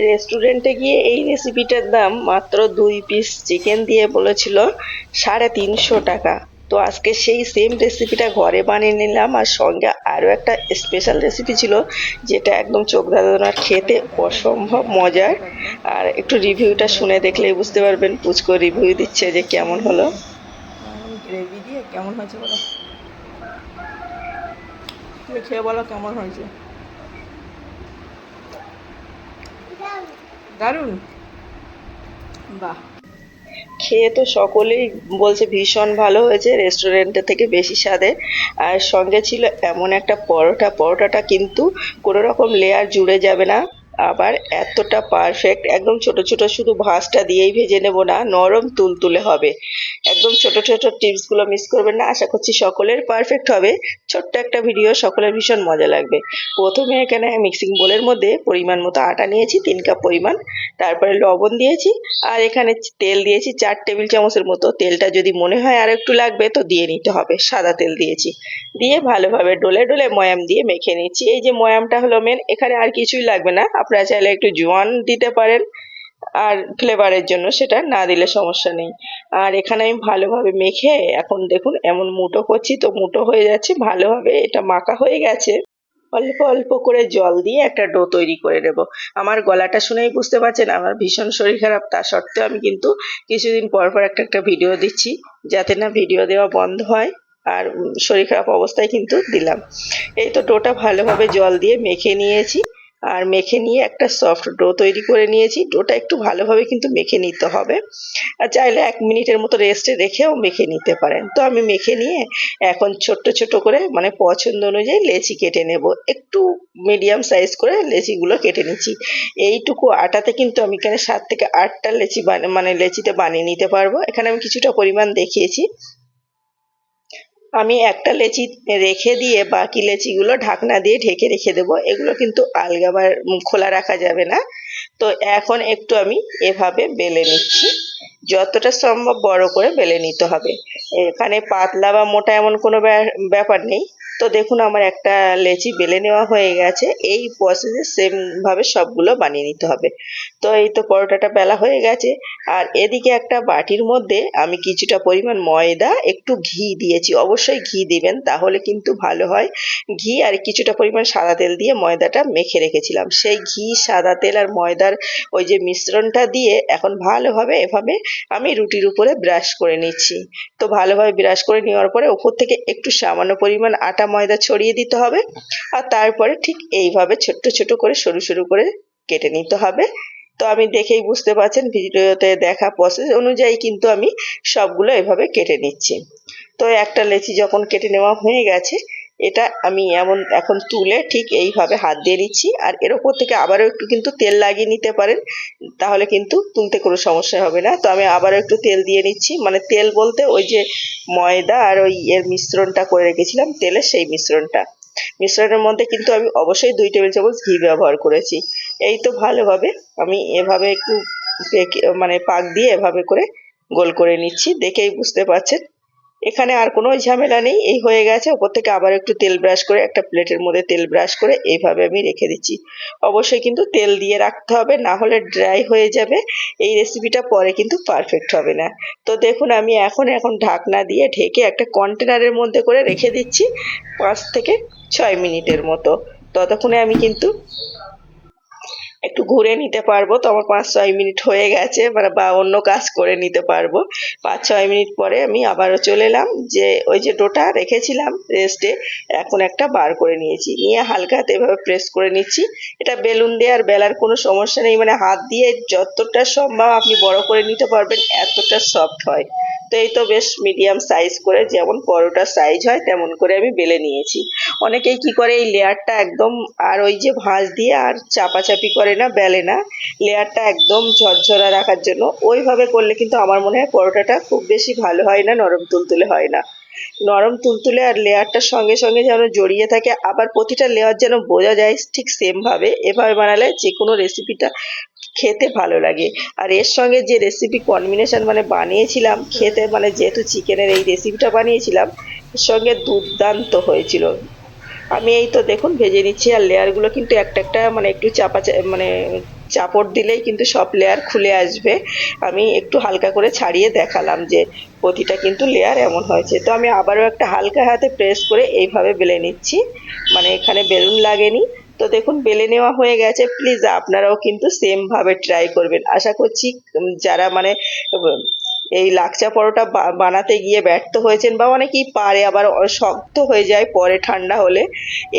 রেস্টুরেন্টে গিয়ে এই রেসিপিটার দাম মাত্র দুই পিস চিকেন দিয়ে বলেছিল সাড়ে তিনশো টাকা। তো আজকে সেই সেম রেসিপিটা ঘরে বানিয়ে নিলাম আর সঙ্গে আরও একটা স্পেশাল রেসিপি ছিল যেটা একদম চোখ ধাঁধানোর খেতে অসম্ভব মজার। আর একটু রিভিউটা শুনে দেখলেই বুঝতে পারবেন পুচকো রিভিউ দিচ্ছে যে কেমন হলো। গ্রেভি দিয়ে কেমন হয়েছে বলো? খেয়ে বলো কেমন হয়েছে? দারুণ। বাহ। খেয়ে তো সকলেই বলছে ভীষণ ভালো হয়েছে রেস্টুরেন্টের থেকে বেশি স্বাদে। আর সঙ্গে ছিল এমন একটা পরোটা, পরোটাটা কিন্তু কোনো রকম লেয়ার জুড়ে যাবে না। আবার এতটা পারফেক্ট একদম ছোট ছোট শুধু ভাঁজটা দিয়েই ভেজে নেব না, নরম তুলতুলে হবে। একদম ছোট ছোট টিপসগুলো মিস করবেন না, আশা করছি সকলের পারফেক্ট হবে। ছোট্ট একটা ভিডিও সকলের ভীষণ মজা লাগবে। প্রথমে এখানে মিক্সিং বোলের মধ্যে পরিমাণ মতো আটা নিয়েছি, তিন কাপ পরিমাণ। তারপরে লবণ দিয়েছি, আর এখানে তেল দিয়েছি চার টেবিল চামচের মতো। তেলটা যদি মনে হয় আর একটু লাগবে, তো দিয়ে নিতে হবে। সাদা তেল দিয়েছি। দিয়ে ভালোভাবে ডোলে ডোলে ময়াম দিয়ে মেখে নিচ্ছি এই যে ময়ামটা হলো মেন এখানে আর কিছুই লাগবে না। আপনারা চাইলে একটু জোয়ান দিতে পারেন আর ফ্লেভারের জন্য সেটা না দিলে সমস্যা নেই। আর এখানে আমি ভালোভাবে মেখে এখন দেখুন এমন মুটো করছি তো মুটো হয়ে যাচ্ছে, ভালোভাবে এটা মাখা হয়ে গেছে। অল্প অল্প করে জল দিয়ে একটা ডো তৈরি করে নেব। আমার গলাটা শুনেই বুঝতে পারছেন, আমার ভীষণ শরীর খারাপ, তা সত্ত্বেও আমি কিন্তু কিছুদিন পর পর একটা একটা ভিডিও দিচ্ছি যাতে না ভিডিও দেওয়া বন্ধ হয় আর শরীর খারাপ অবস্থায় কিন্তু দিলাম। এই তো ডোটা ভালোভাবে জল দিয়ে মেখে নিয়েছি। আর মেখে নিয়ে একটা সফট ডো তৈরি করে নিয়েছি। ডোটা একটু ভালোভাবে কিন্তু মেখে নিতে হবে। আর চাইলে এক মিনিটের মতো রেস্টে রেখেও মেখে নিতে পারেন। তো আমি মেখে নিয়ে এখন ছোট্ট ছোট করে মানে পছন্দ অনুযায়ী লেচি কেটে নেব। একটু মিডিয়াম সাইজ করে লেচিগুলো কেটে নিচ্ছি। এইটুকু আটাতে কিন্তু আমি এখানে সাত থেকে আটটা লেচি মানে লেচিতে বানিয়ে নিতে পারব। এখানে আমি কিছুটা পরিমাণ দেখিয়েছি। আমি একটা লেচি রেখে দিয়ে বাকি লেচিগুলো ঢাকনা দিয়ে ঢেকে রেখে দেবো। এগুলো কিন্তু আলগাবার খোলা রাখা যাবে না। তো এখন একটু আমি এভাবে বেলে নিচ্ছি। যতটা সম্ভব বড় করে বেলে নিতে হবে। এখানে পাতলা বা মোটা এমন কোনো ব্যা- ব্যাপার নেই। তো দেখুন আমার একটা লেচি বেলে নেওয়া হয়ে গেছে। এই প্রসেসে সেম ভাবে সবগুলো বানিয়ে নিতে হবে। তো এই তো পরোটাটা বেলা হয়ে গেছে। আর এদিকে একটা বাটির মধ্যে আমি কিছুটা পরিমাণ ময়দা, একটু ঘি দিয়েছি। অবশ্যই ঘি দিবেন, তাহলে কিন্তু ভালো হয়। ঘি আর কিছুটা পরিমাণ সাদা তেল দিয়ে ময়দাটা মেখে রেখেছিলাম। সেই ঘি, সাদা তেল আর ময়দার ওই যে মিশ্রণটা দিয়ে এখন ভালোভাবে এভাবে আমি রুটির উপরে ব্রাশ করে নিচ্ছি। তো ভালোভাবে ব্রাশ করে নেওয়ার পরে ওপর থেকে একটু সামান্য পরিমাণ আটা ময়দা ছড়িয়ে দিতে হবে। আর তারপরে ঠিক এইভাবে ছোট্ট ছোট করে সরু সরু করে কেটে নিতে হবে। তো আমি দেখেই বুঝতে পারছেন ভিডিওতে দেখা প্রসেস অনুযায়ী কিন্তু আমি সবগুলো এভাবে কেটে নিচ্ছি। তো একটা লেচি যখন কেটে নেওয়া হয়ে গেছে, এটা আমি এমন এখন তুলে ঠিক এইভাবে হাত দিয়ে নিচ্ছি। আর এর ওপর থেকে আবারও একটু কিন্তু তেল লাগিয়ে নিতে পারেন, তাহলে কিন্তু তুলতে কোনো সমস্যা হবে না। তো আমি আবারও একটু তেল দিয়ে নিচ্ছি। মানে তেল বলতে ওই যে ময়দা আর ওই এর মিশ্রণটা করে রেখেছিলাম, তেলের সেই মিশ্রণটা। মিশ্রণের মধ্যে কিন্তু আমি অবশ্যই দুই টেবিল চামচ ঘি ব্যবহার করেছি। এই তো ভালোভাবে আমি এভাবে একটু মানে পাক দিয়ে এভাবে করে গোল করে নিচ্ছি, দেখেই বুঝতে পারছেন। এখানে আর কোনো ঝামেলা নেই, এই হয়ে গেছে। ওপর থেকে আবার একটু তেল ব্রাশ করে, একটা প্লেটের মধ্যে তেল ব্রাশ করে এইভাবে আমি রেখে দিচ্ছি। অবশ্যই কিন্তু তেল দিয়ে রাখতে হবে, না হলে ড্রাই হয়ে যাবে। এই রেসিপিটা পরে কিন্তু পারফেক্ট হবে না। তো দেখুন, আমি এখন এখন ঢাকনা দিয়ে ঢেকে একটা কন্টেনারের মধ্যে করে রেখে দিচ্ছি, পাঁচ থেকে ছয় মিনিটের মতো। ততক্ষণে আমি কিন্তু একটু ঘুরে নিতে পারব। তো আমার পাঁচ, ছয় মিনিট হয়ে গেছে মানে বা অন্য কাজ করে নিতে পারব। পাঁচ, ছয় মিনিট পরে আমি আবারও চলে এলাম। যে ওই যে ডোটা রেখেছিলাম রেস্টে এখন একটা বার করে নিয়েছি। নিয়ে হালকা হাতে এভাবে প্রেস করে নিচ্ছি। এটা বেলুন দিয়ে আর বেলার কোনো সমস্যা নেই। মানে হাত দিয়ে যতটা সম্ভব আপনি বড় করে নিতে পারবেন, এতটা সফট হয়। তো এই তো বেশ মিডিয়াম সাইজ করে যেমন পরোটার সাইজ হয়, তেমন করে আমি বেলে নিয়েছি। অনেকেই কি করে, এই লেয়ারটা একদম আর ওই যে ভাঁজ দিয়ে আর চাপাচাপি করে না, বেলে না। লেয়ারটা একদম ঝরঝরা রাখার জন্য। ওইভাবে করলে কিন্তু আমার মনে হয় পরোটাটা খুব বেশি ভালো হয় না, নরম তুলতুলে হয় না। নরম তুলতুলে আর লেয়ারটার সঙ্গে সঙ্গে যেন জড়িয়ে থাকে, আবার প্রতিটা লেয়ার যেন বোঝা যায় ঠিক সেম ভাবে। এভাবে বানালে যে কোনো রেসিপিটা খেতে ভালো লাগে। আর এর সঙ্গে যে রেসিপি কম্বিনেশন মানে বানিয়েছিলাম, খেতে মানে যেহেতু চিকেনের এই রেসিপিটা বানিয়েছিলাম, এর সঙ্গে দুর্দান্ত হয়েছিল। আমি এই তো দেখুন ভেজে নিচ্ছি, আর লেয়ারগুলো কিন্তু একটা একটা মানে একটু চাপা মানে চাপড় দিলেই কিন্তু সব লেয়ার খুলে আসবে। আমি একটু হালকা করে ছাড়িয়ে দেখালাম যে প্রতিটা কিন্তু লেয়ার এমন হয়েছে। তো আমি আবারও একটা হালকা হাতে প্রেস করে এইভাবে বেলে নিচ্ছি। মানে এখানে বেলুন লাগেনি তো দেখুন, বেলে নেওয়া হয়ে গেছে। প্লিজ আপনারাও কিন্তু সেম ভাবে ট্রাই করবেন। আশা করছি যারা মানে এই লাকচা পরোটা বানাতে গিয়ে ব্যর্থ হয়েছেন বা অনেকেই পারে, আবার শক্ত হয়ে যায় পরে ঠান্ডা হলে,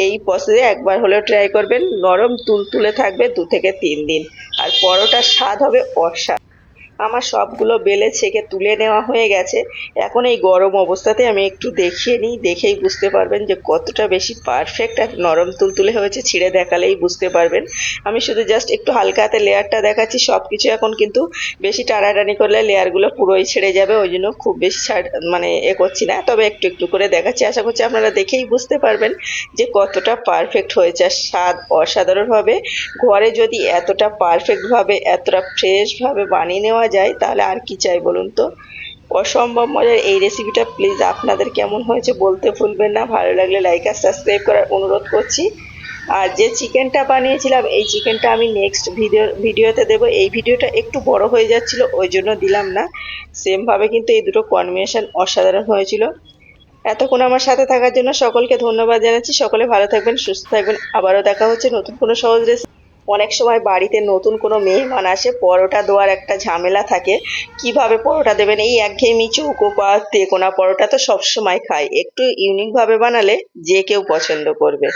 এই প্রসেসে একবার হলেও ট্রাই করবেন। নরম, তুলতুলে থাকবে দু থেকে তিন দিন। আর পরোটার স্বাদ হবে অসাধারণ। আমার সবগুলো বেলে ছেঁকে তুলে নেওয়া হয়ে গেছে। এখন এই গরম অবস্থাতে আমি একটু দেখিয়ে নিই, দেখেই বুঝতে পারবেন যে কতটা বেশি পারফেক্ট আর নরম তুলতুলে হয়েছে, ছিঁড়ে দেখালেই বুঝতে পারবেন। আমি শুধু জাস্ট একটু হালকা হাতে লেয়ারটা দেখাচ্ছি সব কিছু এখন কিন্তু বেশি টানাটানি করলে লেয়ারগুলো পুরোই ছেড়ে যাবে, ওই জন্য খুব বেশি মানে এ করছি না। তবে একটু একটু করে দেখাচ্ছি, আশা করছি আপনারা দেখেই বুঝতে পারবেন যে কতটা পারফেক্ট হয়েছে। আর স্বাদ অসাধারণভাবে, ঘরে যদি এতটা পারফেক্টভাবে এতটা ফ্রেশভাবে বানিয়ে নেওয়া যায়, তাহলে আর কি চাই বলুন তো? অসম্ভব মজার এই রেসিপিটা প্লিজ আপনাদের কেমন হয়েছে বলতে ভুলবেন না। ভালো লাগলে লাইক আর সাবস্ক্রাইব করার অনুরোধ করছি। আর যে চিকেনটা বানিয়েছিলাম, এই চিকেনটা আমি নেক্সট ভিডিও ভিডিওতে দেবো। এই ভিডিওটা একটু বড় হয়ে যাচ্ছিল, ওই জন্য দিলাম না। সেমভাবে কিন্তু এই দুটো কম্বিনেশন অসাধারণ হয়েছিল। এতক্ষণ আমার সাথে থাকার জন্য সকলকে ধন্যবাদ জানাচ্ছি। সকলে ভালো থাকবেন, সুস্থ থাকবেন। আবারও দেখা হচ্ছে নতুন কোনো সহজ রেসিপি অনেক সময় বাড়িতে নতুন কোনো মেহমান আসে, পরোটা দেওয়ার একটা ঝামেলা থাকে। কীভাবে পরোটা দেবেন? এই একঘেয়েমি চৌকো বা তেকোনা পরোটা তো সবসময় খায়। একটু ইউনিকভাবে বানালে যে কেউ পছন্দ করবে।